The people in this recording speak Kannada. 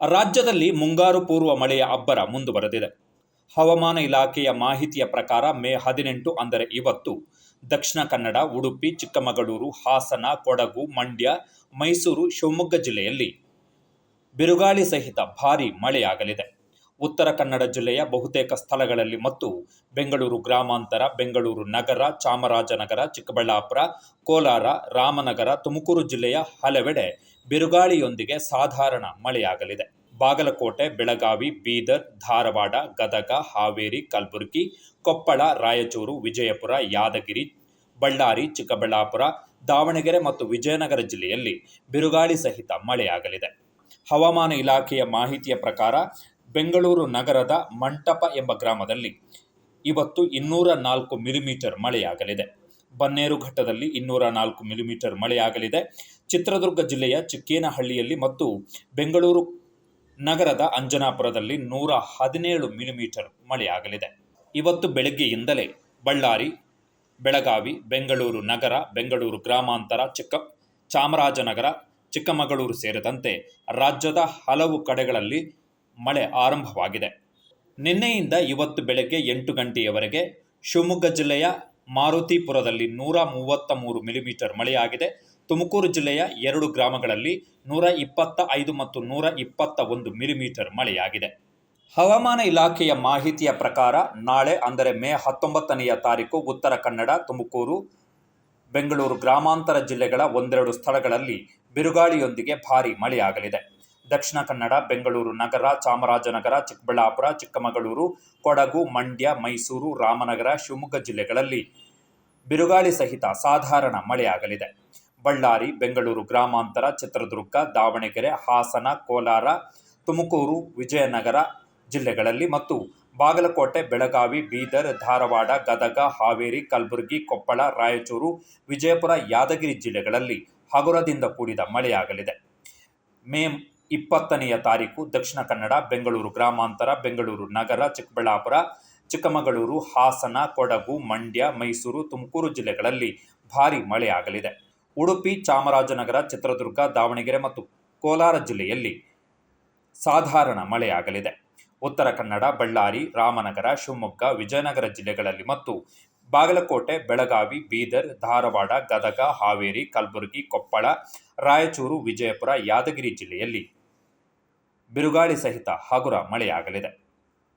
ರಾಜ್ಯದಲ್ಲಿ ಮುಂಗಾರು ಪೂರ್ವ ಮಳೆಯ ಅಬ್ಬರ ಮುಂದುವರೆದಿದೆ. ಹವಾಮಾನ ಇಲಾಖೆಯ ಮಾಹಿತಿಯ ಪ್ರಕಾರ ಮೇ ಹದಿನೆಂಟು ಅಂದರೆ ಇವತ್ತು ದಕ್ಷಿಣ ಕನ್ನಡ, ಉಡುಪಿ, ಚಿಕ್ಕಮಗಳೂರು, ಹಾಸನ, ಕೊಡಗು, ಮಂಡ್ಯ, ಮೈಸೂರು, ಶಿವಮೊಗ್ಗ ಜಿಲ್ಲೆಯಲ್ಲಿ ಬಿರುಗಾಳಿ ಸಹಿತ ಭಾರೀ ಮಳೆಯಾಗಲಿದೆ. ಉತ್ತರ ಕನ್ನಡ ಜಿಲ್ಲೆಯ ಬಹುತೇಕ ಸ್ಥಳಗಳಲ್ಲಿ ಮತ್ತು ಬೆಂಗಳೂರು ಗ್ರಾಮಾಂತರ, ಬೆಂಗಳೂರು ನಗರ, ಚಾಮರಾಜನಗರ, ಚಿಕ್ಕಬಳ್ಳಾಪುರ, ಕೋಲಾರ, ರಾಮನಗರ, ತುಮಕೂರು ಜಿಲ್ಲೆಯ ಹಲವೆಡೆ ಬಿರುಗಾಳಿಯೊಂದಿಗೆ ಸಾಧಾರಣ ಮಳೆಯಾಗಲಿದೆ. ಬಾಗಲಕೋಟೆ, ಬೆಳಗಾವಿ, ಬೀದರ್, ಧಾರವಾಡ, ಗದಗ, ಹಾವೇರಿ, ಕಲಬುರಗಿ, ಕೊಪ್ಪಳ, ರಾಯಚೂರು, ವಿಜಯಪುರ, ಯಾದಗಿರಿ, ಬಳ್ಳಾರಿ, ಚಿಕ್ಕಬಳ್ಳಾಪುರ, ದಾವಣಗೆರೆ ಮತ್ತು ವಿಜಯನಗರ ಜಿಲ್ಲೆಯಲ್ಲಿ ಬಿರುಗಾಳಿ ಸಹಿತ ಮಳೆಯಾಗಲಿದೆ. ಹವಾಮಾನ ಇಲಾಖೆಯ ಮಾಹಿತಿಯ ಪ್ರಕಾರ ಬೆಂಗಳೂರು ನಗರದ ಮಂಟಪ ಎಂಬ ಗ್ರಾಮದಲ್ಲಿ ಇವತ್ತು ಇನ್ನೂರ ನಾಲ್ಕು ಮಿಲಿಮೀಟರ್ ಮಳೆಯಾಗಲಿದೆ. ಬನ್ನೇರುಘಟ್ಟದಲ್ಲಿ ಇನ್ನೂರ ನಾಲ್ಕು ಮಿಲಿಮೀಟರ್ ಮಳೆಯಾಗಲಿದೆ. ಚಿತ್ರದುರ್ಗ ಜಿಲ್ಲೆಯ ಚಿಕ್ಕೇನಹಳ್ಳಿಯಲ್ಲಿ ಮತ್ತು ಬೆಂಗಳೂರು ನಗರದ ಅಂಜನಾಪುರದಲ್ಲಿ ನೂರ ಹದಿನೇಳು ಮಿಲಿಮೀಟರ್ ಮಳೆಯಾಗಲಿದೆ. ಇವತ್ತು ಬೆಳಗ್ಗೆಯಿಂದಲೇ ಬಳ್ಳಾರಿ, ಬೆಳಗಾವಿ, ಬೆಂಗಳೂರು ನಗರ, ಬೆಂಗಳೂರು ಗ್ರಾಮಾಂತರ, ಚಿಕ್ಕ ಚಾಮರಾಜನಗರ, ಚಿಕ್ಕಮಗಳೂರು ಸೇರಿದಂತೆ ರಾಜ್ಯದ ಹಲವು ಕಡೆಗಳಲ್ಲಿ ಮಳೆ ಆರಂಭವಾಗಿದೆ. ನಿನ್ನೆಯಿಂದ ಇವತ್ತು ಬೆಳಗ್ಗೆ ಎಂಟು ಗಂಟೆಯವರೆಗೆ ಶಿವಮೊಗ್ಗ ಜಿಲ್ಲೆಯ ಮಾರುತಿಪುರದಲ್ಲಿ ನೂರ ಮೂವತ್ತ ಮೂರು ಮಿಲಿಮೀಟರ್ ಮಳೆಯಾಗಿದೆ. ತುಮಕೂರು ಜಿಲ್ಲೆಯ ಎರಡು ಗ್ರಾಮಗಳಲ್ಲಿ ನೂರ ಇಪ್ಪತ್ತ ಐದು ಮತ್ತು ನೂರ ಇಪ್ಪತ್ತ ಒಂದು ಮಿಲಿಮೀಟರ್ ಮಳೆಯಾಗಿದೆ. ಹವಾಮಾನ ಇಲಾಖೆಯ ಮಾಹಿತಿಯ ಪ್ರಕಾರ ನಾಳೆ, ಅಂದರೆ ಮೇ ಹತ್ತೊಂಬತ್ತನೆಯ ತಾರೀಕು, ಉತ್ತರ ಕನ್ನಡ, ತುಮಕೂರು, ಬೆಂಗಳೂರು ಗ್ರಾಮಾಂತರ ಜಿಲ್ಲೆಗಳ ಒಂದೆರಡು ಸ್ಥಳಗಳಲ್ಲಿ ಬಿರುಗಾಳಿಯೊಂದಿಗೆ ಭಾರೀ ಮಳೆಯಾಗಲಿದೆ. ದಕ್ಷಿಣ ಕನ್ನಡ, ಬೆಂಗಳೂರು ನಗರ, ಚಾಮರಾಜನಗರ, ಚಿಕ್ಕಬಳ್ಳಾಪುರ, ಚಿಕ್ಕಮಗಳೂರು, ಕೊಡಗು, ಮಂಡ್ಯ, ಮೈಸೂರು, ರಾಮನಗರ, ಶಿವಮೊಗ್ಗ ಜಿಲ್ಲೆಗಳಲ್ಲಿ ಬಿರುಗಾಳಿ ಸಹಿತ ಸಾಧಾರಣ ಮಳೆಯಾಗಲಿದೆ. ಬಳ್ಳಾರಿ, ಬೆಂಗಳೂರು ಗ್ರಾಮಾಂತರ, ಚಿತ್ರದುರ್ಗ, ದಾವಣಗೆರೆ, ಹಾಸನ, ಕೋಲಾರ, ತುಮಕೂರು, ವಿಜಯನಗರ ಜಿಲ್ಲೆಗಳಲ್ಲಿ ಮತ್ತು ಬಾಗಲಕೋಟೆ, ಬೆಳಗಾವಿ, ಬೀದರ್, ಧಾರವಾಡ, ಗದಗ, ಹಾವೇರಿ, ಕಲಬುರಗಿ, ಕೊಪ್ಪಳ, ರಾಯಚೂರು, ವಿಜಯಪುರ, ಯಾದಗಿರಿ ಜಿಲ್ಲೆಗಳಲ್ಲಿ ಹಗುರದಿಂದ ಕೂಡಿದ ಮಳೆಯಾಗಲಿದೆ. ಮೇ ಇಪ್ಪತ್ತನೆಯ ತಾರೀಕು ದಕ್ಷಿಣ ಕನ್ನಡ, ಬೆಂಗಳೂರು ಗ್ರಾಮಾಂತರ, ಬೆಂಗಳೂರು ನಗರ, ಚಿಕ್ಕಬಳ್ಳಾಪುರ, ಚಿಕ್ಕಮಗಳೂರು, ಹಾಸನ, ಕೊಡಗು, ಮಂಡ್ಯ, ಮೈಸೂರು, ತುಮಕೂರು ಜಿಲ್ಲೆಗಳಲ್ಲಿ ಭಾರೀ ಮಳೆಯಾಗಲಿದೆ. ಉಡುಪಿ, ಚಾಮರಾಜನಗರ, ಚಿತ್ರದುರ್ಗ, ದಾವಣಗೆರೆ ಮತ್ತು ಕೋಲಾರ ಜಿಲ್ಲೆಯಲ್ಲಿ ಸಾಧಾರಣ ಮಳೆಯಾಗಲಿದೆ. ಉತ್ತರ ಕನ್ನಡ, ಬಳ್ಳಾರಿ, ರಾಮನಗರ, ಶಿವಮೊಗ್ಗ, ವಿಜಯನಗರ ಜಿಲ್ಲೆಗಳಲ್ಲಿ ಮತ್ತು ಬಾಗಲಕೋಟೆ, ಬೆಳಗಾವಿ, ಬೀದರ್, ಧಾರವಾಡ, ಗದಗ, ಹಾವೇರಿ, ಕಲಬುರಗಿ, ಕೊಪ್ಪಳ, ರಾಯಚೂರು, ವಿಜಯಪುರ, ಯಾದಗಿರಿ ಜಿಲ್ಲೆಯಲ್ಲಿ ಬಿರುಗಾಳಿ ಸಹಿತ ಹಗುರ ಮಳೆಯಾಗಲಿದೆ.